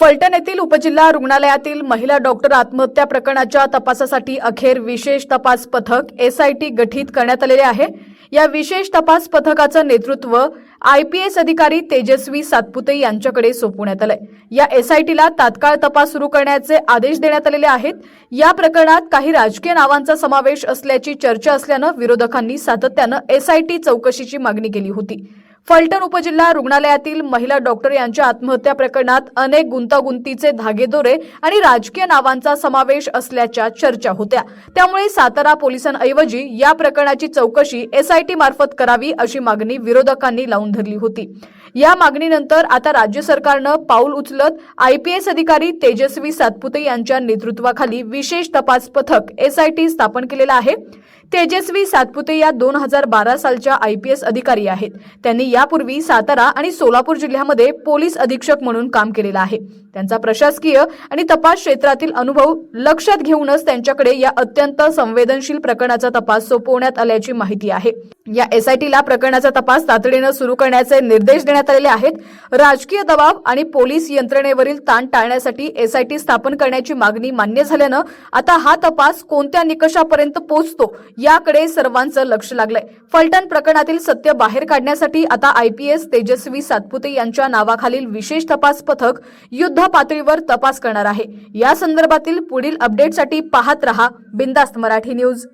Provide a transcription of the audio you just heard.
फलटण येथील उपजिल्हा रुग्णालयातील महिला डॉक्टर आत्महत्या प्रकरणाच्या तपासासाठी अखेर विशेष तपास पथक एसआयटी गठीत करण्यात आलेले आहे. या विशेष तपास पथकाचं नेतृत्व आयपीएस अधिकारी तेजस्वी सातपुते यांच्याकडे सोपवण्यात आलंय. या एसआयटीला तात्काळ तपास सुरू करण्याचे आदेश देण्यात आलेले आहेत. या प्रकरणात काही राजकीय नावांचा समावेश असल्याची चर्चा असल्यानं विरोधकांनी सातत्यानं एसआयटी चौकशीची मागणी केली होती. फलटण उपजिल्हा रुग्णालयातील महिला डॉक्टर यांच्या आत्महत्या प्रकरणात अनेक गुंतागुंतीचे धागेदोरे आणि राजकीय नावांचा समावेश असल्याच्या चर्चा होत्या. त्यामुळे सातारा पोलिसांऐवजी या प्रकरणाची चौकशी एसआयटी मार्फत करावी अशी मागणी विरोधकांनी लावून धरली होती. या मागणीनंतर आता राज्य सरकारनं पाऊल उचलत आयपीएस अधिकारी तेजस्वी सातपुते यांच्या नेतृत्वाखाली विशेष तपास पथक एसआयटी स्थापन केलेलं आहे. तेजस्वी सातपुते या दोन हजार बारा सालच्या आयपीएस अधिकारी आहेत. त्यांनी यापूर्वी सातारा आणि सोलापूर जिल्ह्यामध्ये पोलीस अधीक्षक म्हणून काम केलेलं आहे. त्यांचा प्रशासकीय आणि तपास क्षेत्रातील अनुभव लक्षात घेऊनच त्यांच्याकडे या अत्यंत संवेदनशील प्रकरणाचा तपास सोपवण्यात आल्याची माहिती आहे. या एसआयटीला प्रकरणाचा तपास तातडीनं सुरू करण्याचे निर्देश देण्यात आलेले आहेत. राजकीय दबाव आणि पोलीस यंत्रणेवरील ताण टाळण्यासाठी एसआयटी स्थापन करण्याची मागणी मान्य झाल्यानं आता हा तपास कोणत्या निकषापर्यंत पोहोचतो याकडे सर्वांचं लक्ष लागलंय. फलटण प्रकरणातील सत्य बाहेर काढण्यासाठी आता आयपीएस तेजस्वी सातपुते यांच्या नावाखालील विशेष तपास पथक युद्ध पातळीवर तपास करणार आहे. या संदर्भातील पुढील अपडेटसाठी पाहत रहा बिंदास्त मराठी न्यूज